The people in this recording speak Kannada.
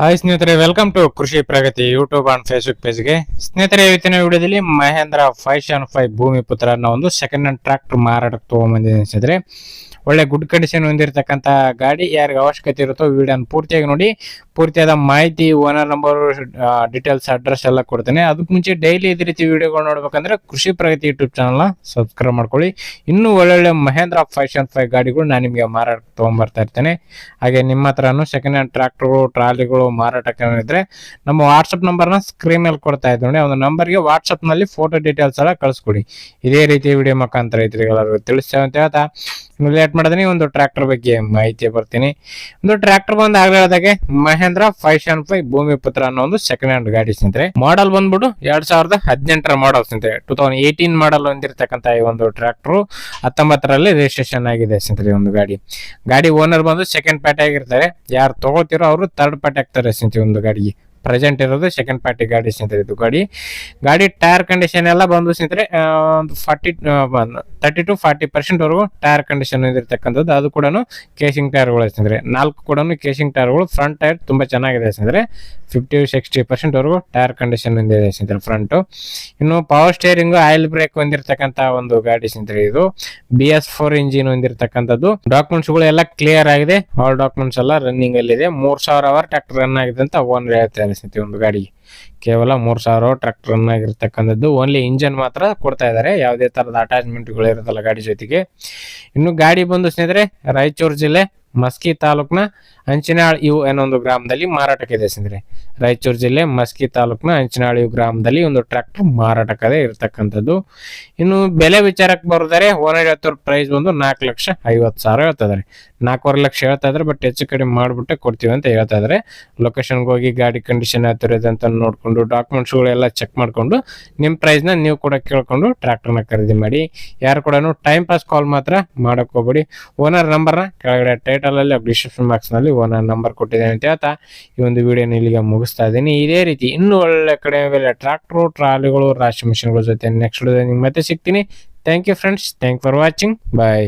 ಹಾಯ್ ಸ್ನೇಹಿತರೆ welcome to Krishi Pragati YouTube and Facebook ಪೇಜ್ಗೆ ಸ್ನೇಹಿತರೆ, ಇವತ್ತಿನ ವಿಡಿಯೋದಲ್ಲಿ Mahendra five seven five Bhoomi Putra ಅನ್ನೋ ಒಂದು ಸೆಕೆಂಡ್ ಹ್ಯಾಂಡ್ ಟ್ರ್ಯಾಕ್ಟರ್ ಮಾರಾಟಕ್ಕೆ ತೊಗೊಂಬಂದಿದ್ದೀನಿ ಅನಿಸಿದ್ರೆ. ಒಳ್ಳೆ ಗುಡ್ ಕಂಡೀಷನ್ ಹೊಂದಿರತಕ್ಕಂಥ ಗಾಡಿ, ಯಾರಿಗೆ ಅವಶ್ಯಕತೆ ಇರುತ್ತೋ ವಿಡಿಯೋನ ಪೂರ್ತಿಯಾಗಿ ನೋಡಿ. ಪೂರ್ತಿಯಾದ ಮಾಹಿತಿ ಓನರ್ ನಂಬರ್ ಡೀಟೇಲ್ಸ್ ಅಡ್ರೆಸ್ ಎಲ್ಲ ಕೊಡ್ತೇನೆ. ಅದಕ್ಕೆ ಮುಂಚೆ ಡೈಲಿ ಇದೇ ರೀತಿ ವಿಡಿಯೋಗಳು ನೋಡ್ಬೇಕಂದ್ರೆ ಕೃಷಿ ಪ್ರಗತಿ ಯೂಟ್ಯೂಬ್ ಚಾನಲ್ನ ಸಬ್ಸ್ಕ್ರೈಬ್ ಮಾಡ್ಕೊಳ್ಳಿ. ಇನ್ನೂ ಒಳ್ಳೊಳ್ಳೆ ಮಹೇಂದ್ರ ಫೈವ್ ಸೆವೆನ್ ಫೈವ್ ಗಾಡಿಗಳು ನಾನು ನಿಮಗೆ ಮಾರಾಟಕ್ಕೆ ತೊಗೊಂಬರ್ತಾ ಇರ್ತೇನೆ. ಹಾಗೆ ನಿಮ್ಮ ಹತ್ರನೂ ಸೆಕೆಂಡ್ ಹ್ಯಾಂಡ್ ಟ್ರ್ಯಾಕ್ಟರ್ಗಳು ಟ್ರಾಲಿಗಳು ಮಾರಾಟಕ್ಕೆ ಇದ್ರೆ ನಮ್ಮ ವಾಟ್ಸಪ್ ನಂಬರ್ನ ಸ್ಕ್ರೀನ್ ಮೇಲೆ ಕೊಡ್ತಾ ಇದ್ದು ನೋಡಿ, ಒಂದು ನಂಬರ್ಗೆ ವಾಟ್ಸಪ್ನಲ್ಲಿ ಫೋಟೋ ಡೀಟೇಲ್ಸ್ ಎಲ್ಲ ಕಳಿಸ್ಕೊಡಿ. ಇದೇ ರೀತಿ ವಿಡಿಯೋ ಮುಖಾಂತರ ಎಲ್ಲರಿಗೂ ತಿಳಿಸ್ತೇವೆ ಅಂತ ಹೇಳ್ತಾ. ಲೇಟ್ ಮಾಡಿದ್ರೆ ಒಂದು ಟ್ರ್ಯಾಕ್ಟರ್ ಬಗ್ಗೆ ಮಾಹಿತಿ ಬರ್ತೀನಿ. ಒಂದು ಟ್ರ್ಯಾಕ್ಟರ್ ಬಂದು ಆಗ್ಲಾರ್ದಾಗೆ Mahindra five seven five Bhoomi Putra ಅನ್ನೋ ಒಂದು ಸೆಕೆಂಡ್ ಹ್ಯಾಂಡ್ ಗಾಡಿ ಸ್ನೇಹಿತರೆ. ಮಾಡಲ್ ಬಂದ್ಬಿಟ್ಟು ಎರಡ್ ಸಾವಿರದ ಹದಿನೆಂಟರ ಮಾಡಲ್ ಸ್ನೇಹಿತರೆ. ಟೂ ತೌಸಂಡ್ ಏಯ್ಟೀನ್ ಮಾಡಲ್ ಹೊಂದಿರತಕ್ಕಂತ ಈ ಒಂದು ಟ್ರ್ಯಾಕ್ಟರ್ ಹತ್ತೊಂಬತ್ತರಲ್ಲಿ ರಿಜಿಸ್ಟ್ರೇಷನ್ ಆಗಿದೆ ಸ್ನೇಹಿತರೆ ಒಂದು ಗಾಡಿ. ಗಾಡಿ ಓನರ್ ಬಂದು ಸೆಕೆಂಡ್ ಪಾರ್ಟಿ ಆಗಿರ್ತಾರೆ. ಯಾರು ತಗೋತಿರೋ ಅವರು ಥರ್ಡ್ ಪಾರ್ಟಿ ಆಗ್ತಾರೆ ಸ್ನೇಹಿತರೆ ಒಂದು ಗಾಡಿಗೆ. ಪ್ರೆಸೆಂಟ್ ಇರೋದು ಸೆಕೆಂಡ್ ಪಾರ್ಟಿ ಗಾಡಿ ಸ್ನೇಹಿತರೆ, ಇದು ಗಾಡಿ. ಗಾಡಿ ಟೈರ್ ಕಂಡೀಷನ್ ಎಲ್ಲ ಬಂದು ಸ್ನೇಹಿತರೆ ಒಂದು forty thirty to forty percent ವರೆಗೂ ಟೈರ್ ಕಂಡೀಷನ್ ಇದಿರ್ತಕ್ಕಂಥದ್ದು ಅದು ಕೂಡ ಕೇಸಿಂಗ್ ಟೈರ್ಗಳು ಸ್ನೇಹಿತರೆ. ನಾಲ್ಕು ಕೂಡ ಕೇಸಿಂಗ್ ಟೈರ್ಗಳು ಫ್ರಂಟ್ ಟೈರ್ ತುಂಬಾ ಚೆನ್ನಾಗಿದೆ ಸ್ನೇಹಿತರೆ. ಫಿಫ್ಟಿ ಸಿಕ್ಸ್ಟಿ ಪರ್ಸೆಂಟ್ ವರೆಗೂ ಟೈರ್ ಕಂಡೀಷನ್ ಇದೆ ಸ್ನೇಹಿತರೆ ಫ್ರಂಟ್ ಇನ್ನು ಪವರ್ ಸ್ಟೇರಿಂಗ್ ಆಯಿಲ್ ಬ್ರೇಕ್ ಹೊಂದಿರತಕ್ಕಂಥ ಒಂದು ಗಾಡಿ ಸ್ನೇಹಿತರೆ ಇದು. ಬಿ ಎಸ್ ಫೋರ್ ಇಂಜಿನ್ ಹೊಂದಿರತಕ್ಕಂಥದ್ದು. ಡಾಕ್ಯುಮೆಂಟ್ಸ್ಗಳು ಎಲ್ಲ ಕ್ಲಿಯರ್ ಆಗಿದೆ. ಆಲ್ ಡಾಕ್ಯುಮೆಂಟ್ಸ್ ಎಲ್ಲ ರನ್ನಿಂಗ್ ಅಲ್ಲಿ ಇದೆ ಮೂರ್ ಸಾವಿರ ಅವರ್ ಟ್ಯಾಕ್ಟರ್ ರನ್ ಆಗಿದೆ ಅಂತ ಓನ್ ಹೇಳ್ತಾರೆ ಸ್ನೇಹಿತರೆ ಒಂದು ಗಾಡಿಗೆ ಕೇವಲ ಮೂರ್ ಸಾವಿರ ಆಗಿರ್ತಕ್ಕಂಥದ್ದು. ಓನ್ಲಿ ಇಂಜನ್ ಮಾತ್ರ ಕೊಡ್ತಾ ಇದ್ದಾರೆ ಯಾವುದೇ ತರದ ಅಟ್ಯಾಚ್ಮೆಂಟ್ಗಳು ಇರೋದಲ್ಲ ಗಾಡಿ ಜೊತೆಗೆ. ಇನ್ನು ಗಾಡಿ ಬಂದು ಸ್ನೇಹಿತರೆ, ರಾಯಚೂರು ಜಿಲ್ಲೆ ಮಸ್ಕಿ ತಾಲೂಕ್ನ ಅಂಚಿನಾಳ್ ಇವು ಒಂದು ಗ್ರಾಮದಲ್ಲಿ ಮಾರಾಟಕ್ಕಿದೆ ಸ್ನೇಹಿತರೆ ರಾಯಚೂರು ಜಿಲ್ಲೆ ಮಸ್ಕಿ ತಾಲೂಕ್ನ ಅಂಚನಾಳ್ ಇವು ಗ್ರಾಮದಲ್ಲಿ ಒಂದು ಟ್ರ್ಯಾಕ್ಟರ್ ಮಾರಾಟಕ್ಕದೇ ಇರತಕ್ಕಂಥದ್ದು. ಇನ್ನು ಬೆಲೆ ವಿಚಾರಕ್ಕೆ ಬರೋದಾರೆ ಓನರ್ ಪ್ರೈಸ್ ಬಂದು ನಾಲ್ಕು ಲಕ್ಷ ಐವತ್ತು ಸಾವಿರ ಹೇಳ್ತಾ ಇದ್ದಾರೆ ನಾಲ್ಕೂವರೆ ಲಕ್ಷ ಹೇಳ್ತಾ ಇದ್ದಾರೆ ಬಟ್ ಹೆಚ್ಚು ಕಡಿಮೆ ಮಾಡಿಬಿಟ್ಟೆ ಕೊಡ್ತೀವಿ ಅಂತ ಹೇಳ್ತಾ ಇದ್ದಾರೆ. ಲೊಕೇಶನ್ಗೆ ಹೋಗಿ ಗಾಡಿ ಕಂಡೀಷನ್ ಅಂತ ನೋಡಿಕೊಂಡು ಡಾಕ್ಯುಮೆಂಟ್ಸ್ಗಳೆಲ್ಲ ಚೆಕ್ ಮಾಡ್ಕೊಂಡು ನಿಮ್ಮ ಪ್ರೈಸ್ನ ನೀವು ಕೂಡ ಕೇಳಿಕೊಂಡು ಟ್ರ್ಯಾಕ್ಟರ್ನ ಖರೀದಿ ಮಾಡಿ. ಯಾರು ಕೂಡ ಟೈಮ್ ಪಾಸ್ ಕಾಲ್ ಮಾತ್ರ ಮಾಡೋಕ್ಕೆ ಹೋಗ್ಬೇಡಿ. ಓನರ್ ನಂಬರ್ನ ಕೆಳಗಡೆ ಟೈಟಲಲ್ಲಿ ಡಿಸ್ಕ್ರಿಪ್ಷನ್ ಬಾಕ್ಸ್ನಲ್ಲಿ ಓನರ್ ನಂಬರ್ ಕೊಟ್ಟಿದ್ದೇನೆ ಅಂತ ಹೇಳ್ತಾ ಈ ಒಂದು ವಿಡಿಯೋನ ಇಲ್ಲಿಗೆ ಮುಗಿಸ್ತಾ ಇದ್ದೀನಿ. ಇದೇ ರೀತಿ ಇನ್ನೂ ಒಳ್ಳೆ ಕಡೆ ಬೆಲೆ ಟ್ರಾಕ್ಟರ್ ಟ್ರಾಲಿಗಳು ರಾಶಿ ಮಿಷನ್ಗಳ ಜೊತೆ ನೆಕ್ಸ್ಟ್ ನಿಮ್ಗೆ ಮತ್ತೆ ಸಿಗ್ತೀನಿ. Thank you friends thank for watching bye